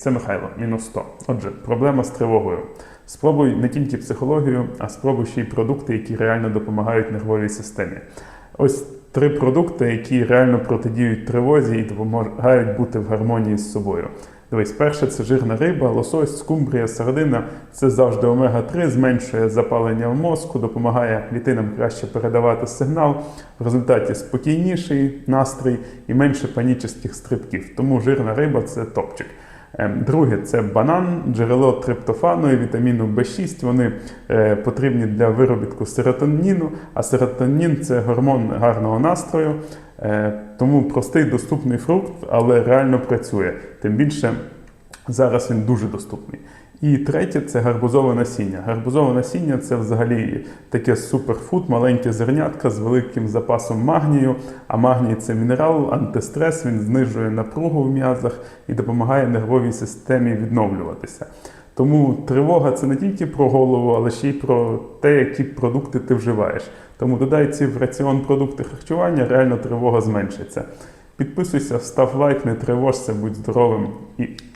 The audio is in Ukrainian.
Це Михайло, мінус 100. Отже, проблема з тривогою. Спробуй не тільки психологію, а спробуй ще й продукти, які реально допомагають нервовій системі. Ось три продукти, які реально протидіють тривозі і допомагають бути в гармонії з собою. Дивись, перше це жирна риба, лосось, скумбрія, сардина. Це завжди омега-3, зменшує запалення в мозку, допомагає клітинам краще передавати сигнал. В результаті спокійніший настрій і менше панічних стрибків. Тому жирна риба це топчик. Ем, Друге це банан, джерело триптофану і вітаміну В6. Вони е, потрібні для виробітку серотоніну, а серотонін це гормон гарного настрою. Е, тому простий доступний фрукт, але реально працює. Тим більше зараз він дуже доступний. І третє це гарбузове насіння. Гарбузове насіння це взагалі таке суперфуд, маленьке зернятка з великим запасом магнію. А магній це мінерал, антистрес, він знижує напругу в м'язах і допомагає нервовій системі відновлюватися. Тому тривога це не тільки про голову, але ще й про те, які продукти ти вживаєш. Тому додай ці в раціон продукти харчування, реально тривога зменшиться. Підписуйся, став лайк, не тривожся, будь здоровим і